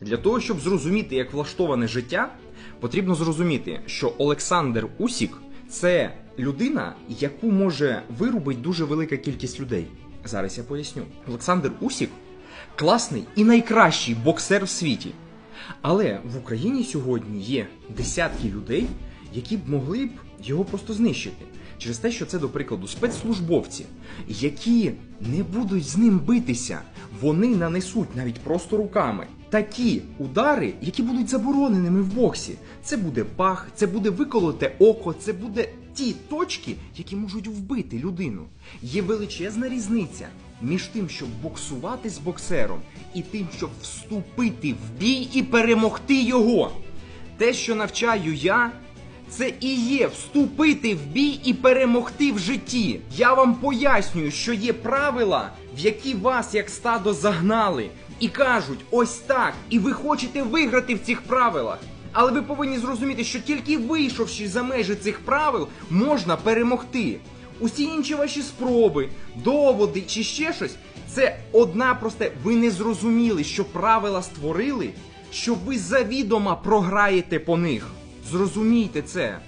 Для того, щоб зрозуміти, як влаштоване життя, потрібно зрозуміти, що Олександр Усік це людина, яку може вирубити дуже велика кількість людей. Зараз я поясню. Олександр Усік класний і найкращий боксер в світі. Але в Україні сьогодні є десятки людей, які б могли б його просто знищити. Через те, що це, до прикладу, спецслужбовці, які не будуть з ним битися, вони нанесуть навіть просто руками такі удари, які будуть забороненими в боксі. Це буде пах, це буде виколоте око, це буде ті точки, які можуть вбити людину. Є величезна різниця між тим, щоб боксувати з боксером, і тим, щоб вступити в бій і перемогти його. Те, що навчаю я, це і є вступити в бій і перемогти в житті. Я вам пояснюю, що є правила, в які вас як стадо загнали, і кажуть ось так, і ви хочете виграти в цих правилах. Але ви повинні зрозуміти, що тільки вийшовши за межі цих правил, можна перемогти. Усі інші ваші спроби, доводи чи ще щось, це одна просте. Ви не зрозуміли, що правила створили, що ви завідомо програєте по них. Зрозумійте це.